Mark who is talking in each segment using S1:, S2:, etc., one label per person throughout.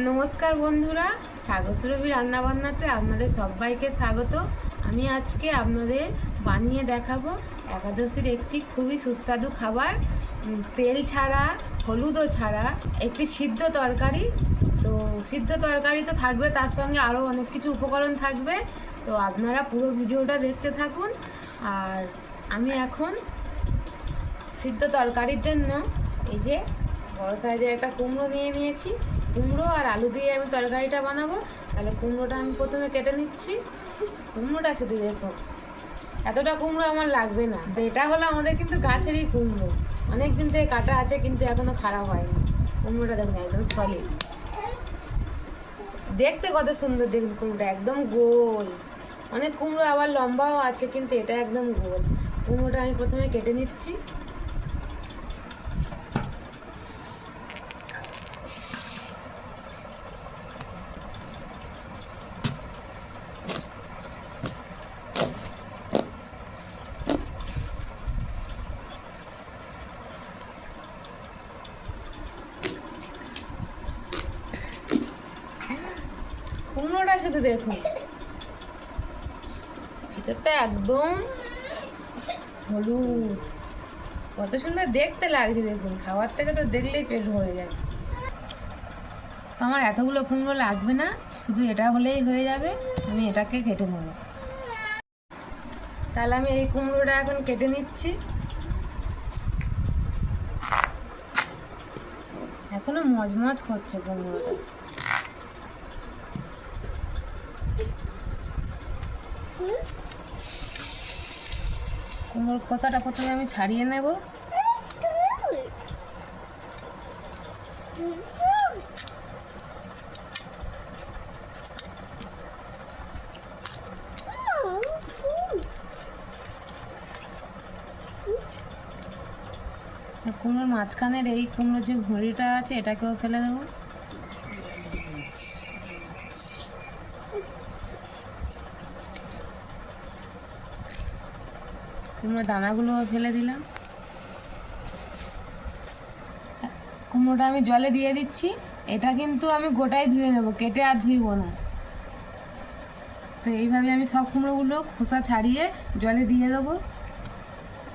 S1: নমস্কার বন্ধুরা সাগসুরভি রান্নাবান্নাতে আপনাদের সবাইকে স্বাগত। আমি আজকে আপনাদের বানিয়ে দেখাবো একাদশীর একটি খুবই সুস্বাদু খাবার তেল ছাড়া, হলুদও ছাড়া, একটি সিদ্ধ তরকারি। তো সিদ্ধ তরকারি তো থাকবে, তার সঙ্গে আরও অনেক কিছু উপকরণ থাকবে। তো আপনারা পুরো ভিডিওটা দেখতে থাকুন। আর আমি এখন সিদ্ধ তরকারির জন্য এই যে বড় সাইজের একটা কুমড়ো নিয়ে নিয়েছি। কুমড়ো আর আলু দিয়ে আমি তরকারিটা বানাবো। তাহলে কুমড়োটা আমি প্রথমে কেটে নিচ্ছি। কুমড়োটা শুধু দেখো, এতটা কুমড়ো আমার লাগবে না। এটা হলো আমাদের কিন্তু গাছেরই কুমড়ো। অনেক দিন থেকে কাটা আছে, কিন্তু এখনও খারাপ হয়নি। কুমড়োটা দেখুন, একদম সলিড দেখতে কত সুন্দর, দেখুন কুমড়োটা একদম গোল। অনেক কুমড়ো আবার লম্বাও আছে, কিন্তু এটা একদম গোল। কুমড়োটা আমি প্রথমে কেটে নিচ্ছি। কুমড়োটা শুধু দেখুন। ভিতরটা একদম হলুদ। কত সুন্দর দেখতে লাগছে দেখুন খাবার থেকে তো দেখলেই পেট ভরে যায়। তো আমার এতগুলো কুমড়ো লাগবে না, শুধু এটা হলেই হয়ে যাবে, আমি এটাকে কেটে নেব। তাহলে আমি এই কুমড়োটা এখন কেটে নিচ্ছি। এখনও মজমজ করছে কুমড়োটা। কুমড়োর খোসাটা প্রথমে আমি ছাড়িয়ে নেব। কুমড়োর মাঝখানের এই কুমড়োর যে ভুঁড়িটা আছে, এটাকেও ফেলে দেবো। কুমড়োর দানাগুলোও ফেলে দিলাম। কুমড়োটা আমি জলে দিয়ে দিচ্ছি। এটা কিন্তু আমি গোটাই ধুয়ে নেব, কেটে আর ধুইব না। তো এইভাবে আমি সব কুমড়োগুলো খোসা ছাড়িয়ে জলে দিয়ে দেবো।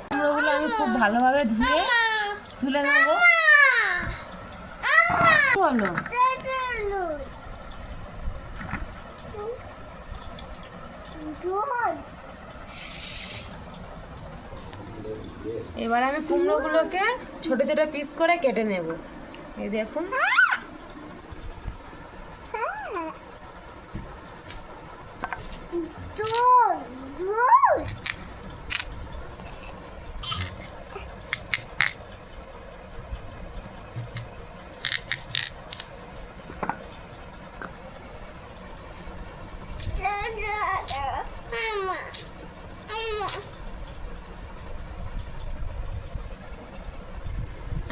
S1: কুমড়োগুলো আমি খুব ভালোভাবে ধুয়ে তুলে নেব। বলো এবার আমি কুমড়োগুলোকে ছোট ছোট পিস করে কেটে নেব। এই দেখুন।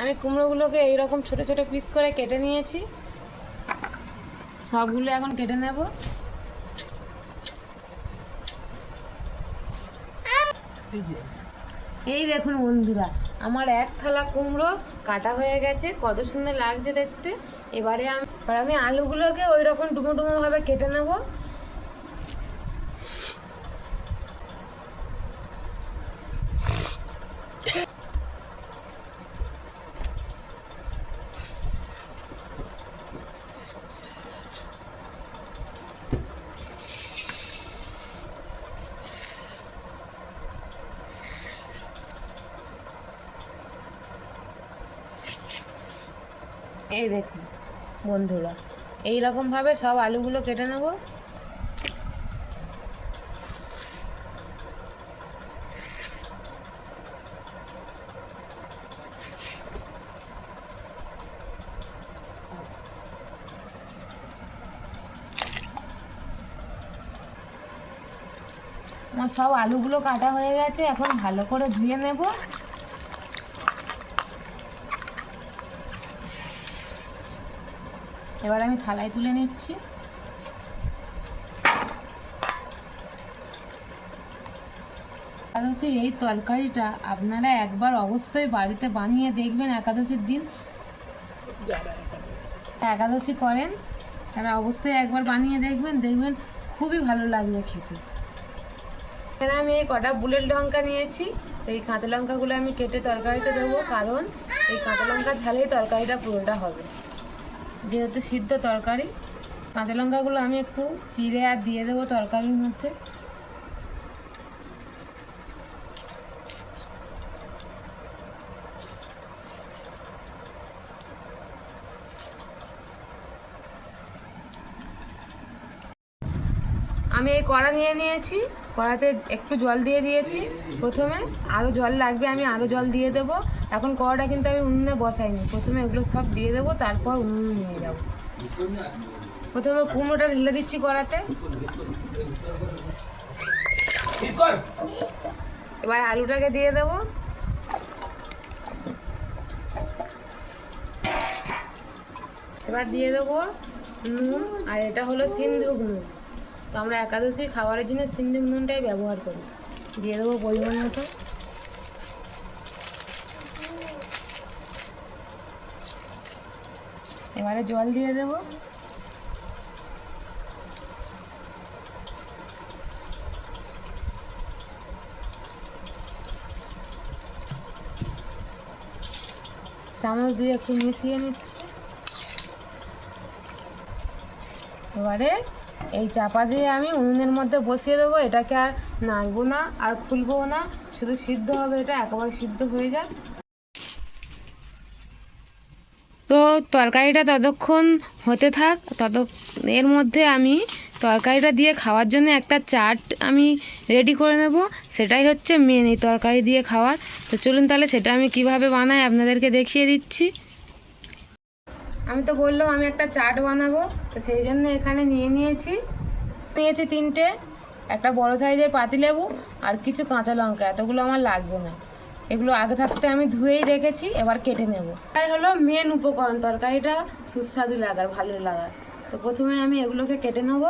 S1: আমি কুমড়োগুলোকে এইরকম ছোট ছোট পিস করে কেটে নিয়েছি। সবগুলো এখন কেটে নেব। এই দেখুন বন্ধুরা, আমার এক থালা কুমড়ো কাটা হয়ে গেছে, কত সুন্দর লাগছে দেখতে। এবারে আমি আলুগুলোকে ওই রকম ডুমো ডুমো ভাবে কেটে নেব। এই দেখুন, বন্ধুরা এই রকম ভাবে সব আলুগুলো কেটে নেব। আমার সব আলুগুলো কাটা হয়ে গেছে, এখন ভালো করে ধুয়ে নেব। এবার আমি থালায় তুলে নিচ্ছি। একাদশীর এই তরকারিটা আপনারা একবার অবশ্যই বাড়িতে বানিয়ে দেখবেন একাদশীর দিন। একাদশী করেন, তারা অবশ্যই একবার বানিয়ে দেখবেন দেখবেন খুবই ভালো লাগবে খেতে। এখানে আমি এই কটা বুলেট লঙ্কা নিয়েছি, তো এই কাঁচা লঙ্কাগুলো আমি কেটে তরকারিতে দেবো, কারণ এই কাঁচা লঙ্কা ঝালেই তরকারিটা পুরোটা হবে। যেহেতু সিদ্ধ তরকারি, কাঁচা লঙ্কাগুলো আমি একটু চিড়ে আর দিয়ে দেবো তরকারির মধ্যে। আমি এই কড়া নিয়ে নিয়েছি, কড়াতে একটু জল দিয়ে দিয়েছি। প্রথমে আরও জল লাগবে, আমি আরও জল দিয়ে দেবো। এখন কড়াটা কিন্তু আমি উনুনে বসাইনি। প্রথমে এগুলো সব দিয়ে দেবো, তারপর উনুনে নিয়ে যাব। প্রথমে কুমড়োটা ঢেলে দিচ্ছি কড়াতে। এবার আলুটাকে দিয়ে দেবো। এবার দিয়ে দেবো নুন, আর এটা হলো সিন্ধুক নুন। তো আমরা একাদশী খাবারের জন্য সিন্ধুক নুনটাই ব্যবহার করি। দিয়ে দেবো পরিমাণ মতো। এবারে জল দিয়ে দেবো। চামচ দিয়ে একটু মিশিয়ে নিচ্ছি। এবারে এই চাপা দিয়ে আমি উনুনের মধ্যে বসিয়ে দেবো। এটাকে আর নাড়বো না আর খুলবো না। শুধু সিদ্ধ হবে এটা, একেবারে সিদ্ধ হয়ে যায় তো তরকারিটা ততক্ষণ হতে থাক, তত এর মধ্যে আমি তরকারিটা দিয়ে খাওয়ার জন্য একটা চাট আমি রেডি করে নেব। সেটাই হচ্ছে মেন এই তরকারি দিয়ে খাওয়ার। তো চলুন তাহলে সেটা আমি কীভাবে বানাই আপনাদেরকে দেখিয়ে দিচ্ছি। আমি তো বললাম আমি একটা চাট বানাবো, তো সেই জন্য এখানে নিয়ে নিয়েছি। নিয়েছি তিনটে, একটা বড় সাইজের পাতি পাতিলেবু আর কিছু কাঁচা লঙ্কা, এতগুলো আমার লাগবে না। এগুলো আগে থাকতে আমি ধুয়েই রেখেছি, এবার কেটে নেব। তাই হলো মেন উপকরণ তরকারিটা সুস্বাদু লাগার ভালো লাগার। তো প্রথমে আমি এগুলোকে কেটে নেব।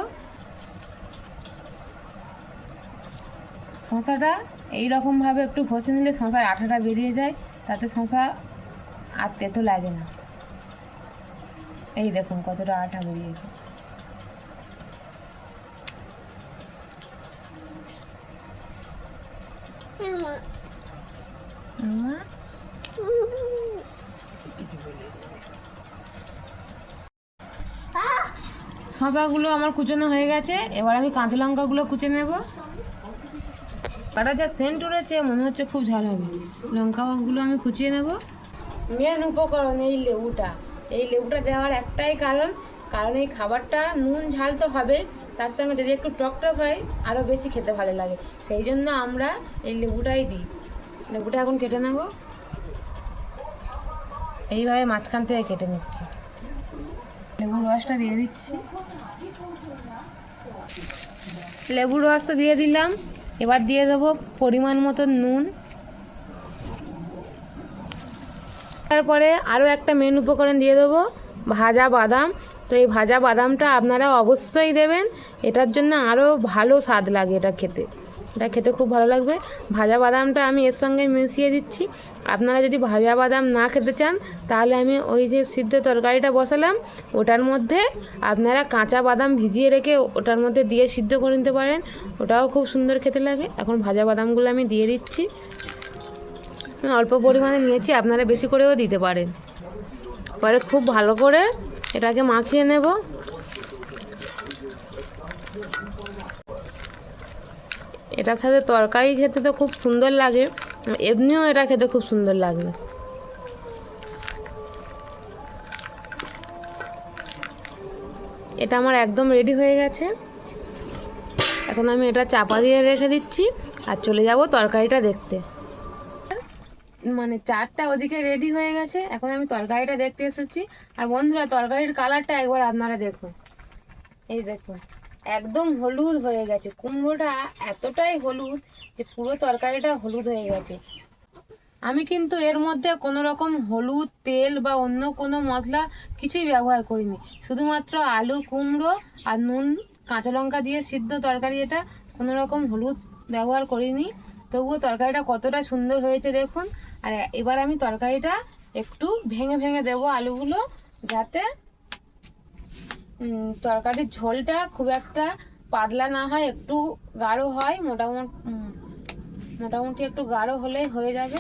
S1: শশাটা এইরকমভাবে একটু ঘষে নিলে শশার আঠাটা বেরিয়ে যায়, তাতে শশা আর তেতো লাগে না। এই দেখুন কতটা আঠা বেরিয়েছে। শশাগুলো আমার কুচোনো হয়ে গেছে, এবার আমি কাঁচা লঙ্কাগুলো কুচে নেব। কাটা যা সেন্ট উড়েছে, মনে হচ্ছে খুব ঝাল হবে। লঙ্কাগুলো আমি কুচিয়ে নেব। মেন উপকরণ এই লেবুটা। এই লেবুটা দেওয়ার একটাই কারণ কারণ এই খাবারটা নুন ঝাল তো হবে, তার সঙ্গে যদি একটু টক টক হয়, আরও বেশি খেতে ভালো লাগে। সেই জন্য আমরা এই লেবুটাই দিই। লেবুটা এখন কেটে নেব। এইভাবে মাঝখান থেকে কেটে নিচ্ছি। লেবুর রসটা দিয়ে দিচ্ছি। লেবুর রসটা দিয়ে দিলাম। এবার দিয়ে দেবো পরিমাণ মতো নুন। তারপরে আরও একটা মেন উপকরণ দিয়ে দেবো, ভাজা বাদাম। তো এই ভাজা বাদামটা আপনারা অবশ্যই দেবেন। এটার জন্য আরও ভালো স্বাদ লাগে এটা খেতে। এটা খেতে খুব ভালো লাগবে। ভাজা বাদামটা আমি এর সঙ্গে মিশিয়ে দিচ্ছি। আপনারা যদি ভাজা বাদাম না খেতে চান, তাহলে আমি ওই যে সিদ্ধ তরকারিটা বসালাম। ওটার মধ্যে আপনারা কাঁচা বাদাম ভিজিয়ে রেখে ওটার মধ্যে দিয়ে সিদ্ধ করে নিতে পারেন। ওটাও খুব সুন্দর খেতে লাগে। এখন ভাজা বাদামগুলো আমি দিয়ে দিচ্ছি। অল্প পরিমাণে নিয়েছি, আপনারা বেশি করেও দিতে পারেন। পরে খুব ভালো করে এটাকে মাখিয়ে নেব। এটার সাথে তরকারি খেতে তো খুব সুন্দর লাগে। এমনিও এটা খেতে খুব সুন্দর লাগবে এটা আমার একদম রেডি হয়ে গেছে। এখন আমি এটা চাপা দিয়ে রেখে দিচ্ছি আর চলে যাব তরকারিটা দেখতে। মানে চারটা ওদিকে রেডি হয়ে গেছে। এখন আমি তরকারিটা দেখতে এসেছি। আর বন্ধুরা, তরকারির কালারটা একবার আপনারা দেখুন। এই দেখুন। একদম হলুদ হয়ে গেছে। কুমড়োটা এতটাই হলুদ যে পুরো তরকারিটা হলুদ হয়ে গেছে। আমি কিন্তু এর মধ্যে কোনো রকম হলুদ, তেল বা অন্য কোনো মশলা কিছুই ব্যবহার করিনি। শুধুমাত্র আলু, কুমড়ো আর নুন, কাঁচা লঙ্কা দিয়ে সিদ্ধ তরকারি এটা কোনো রকম হলুদ ব্যবহার করিনি। তবুও তরকারিটা কতটা সুন্দর হয়েছে দেখুন। আর এবার আমি তরকারিটা একটু ভেঙে ভেঙে দেবো আলুগুলো যাতে তরকারির ঝোলটা খুব একটা পাতলা না হয়, একটু গাঢ় হয়, মোটামুটি মোটামুটি একটু গাঢ় হলে হয়ে যাবে।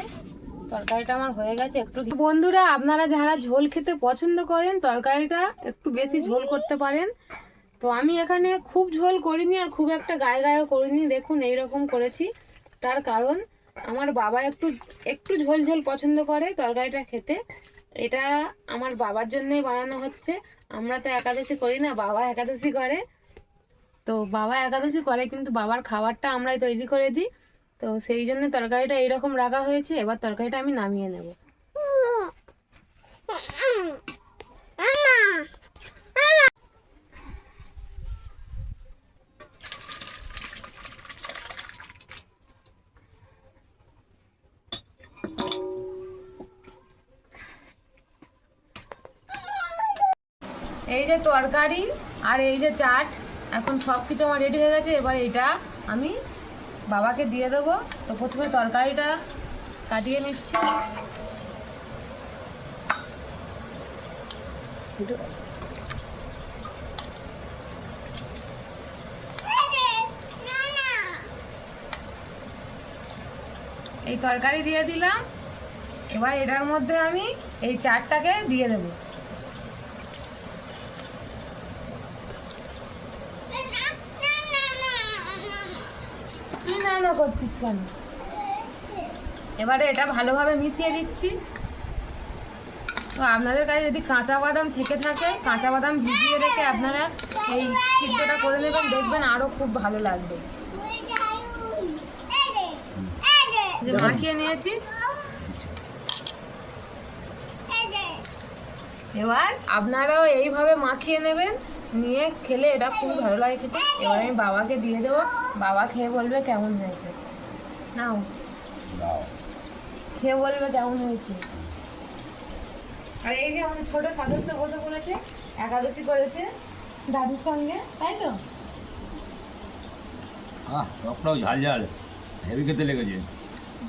S1: তরকারিটা আমার হয়ে গেছে, একটু বন্ধুরা, আপনারা যারা ঝোল খেতে পছন্দ করেন, তরকারিটা একটু বেশি ঝোল করতে পারেন। তো আমি এখানে খুব ঝোল করিনি আর খুব একটা গায়ে গায়েও করিনি, দেখুন এইরকম করেছি। তার কারণ, আমার বাবা একটু একটু ঝোল ঝোল পছন্দ করে তরকারিটা খেতে। এটা আমার বাবার জন্যই বানানো হচ্ছে। আমরা তো একাদশী করি না, বাবা একাদশী করে। তো বাবা একাদশী করে, কিন্তু বাবার খাবারটা আমরাই তৈরি করে দিই। তো সেই জন্য তরকারিটা এইরকম রাখা হয়েছে, এবার তরকারিটা আমি নামিয়ে নেব। এই যে তরকারি আর এই যে চাট, এখন সব কিছু আমার রেডি হয়ে গেছে, এবার এটা আমি বাবাকে দিয়ে দেবো। তো প্রথমে তরকারিটা কাটিয়ে নিচ্ছি। এই তরকারি দিয়ে দিলাম। এবার এটার মধ্যে আমি এই চাটটাকে দিয়ে দেবো তুই না এবারে এটা ভালোভাবে মিশিয়ে দিচ্ছি। তো আপনাদের কাছে যদি কাঁচা বাদাম থেকে থাকে কাঁচা বাদাম ভিজিয়ে রেখে আপনারা এই সিদ্ধটা করে নেবেন দেখবেন আরও খুব ভালো লাগবে। যে মাখিয়ে নিয়েছি। এবার আপনারাও এইভাবে মাখিয়ে নেবেন নিয়ে খেলে এটা খুবই ভালো লাগে খেতে। এবার আমি বাবাকে দিয়ে দেবো। বাবা খেয়ে বলবে কেমন হয়েছে। নাও।
S2: দাও
S1: খেয়ে বলবে কেমন হয়েছে। আর এই যে আমাদের ছোট সদস্য বসে পড়েছে একাদশী করেছে দাদুর সঙ্গে তাই তো?
S2: আহ টকটাও ঝাল ঝাল হেভি খেতে লেগেছে।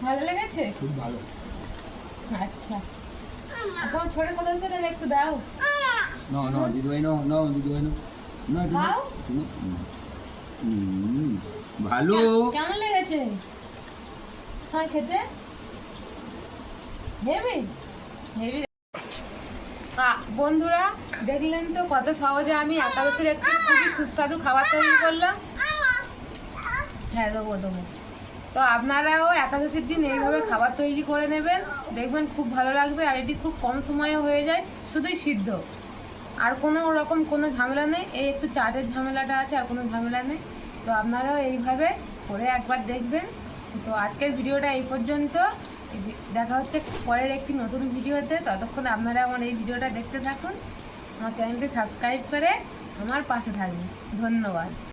S1: ভালো লেগেছে?
S2: খুব ভালো।
S1: আচ্ছা। এখন ছোট সদস্যটা একটু দাও।
S2: না না দিদিভাই নাও নাও দিদিভাই নাও। না একটু নাও।
S1: খাও।
S2: ভালো।
S1: কেমন লেগেছে? তোমার খেতে হেভি হেভি বন্ধুরা, দেখলেন তো কত সহজে আমি একাদশীর একটি খুবই সুস্বাদু খাবার তৈরি করলাম। হ্যাঁ দেবো দেবো। তো আপনারাও একাদশীর দিন এইভাবে খাবার তৈরি করে নেবেন। দেখবেন খুব ভালো লাগবে আর এটি খুব কম সময়ে হয়ে যায়, শুধুই সিদ্ধ। আর কোনো রকম কোনো ঝামেলা নেই, এই একটু চাটের ঝামেলাটা আছে আর কোনো ঝামেলা নেই। তো আপনারাও এইভাবে করে একবার দেখবেন। তো আজকের ভিডিওটা এই পর্যন্ত। দেখা হচ্ছে পরের একটি নতুন ভিডিওতে। ততক্ষণ আপনারা আমার এই ভিডিওটা দেখতে থাকুন। আমার চ্যানেলটি সাবস্ক্রাইব করে আমার পাশে থাকবেন। ধন্যবাদ।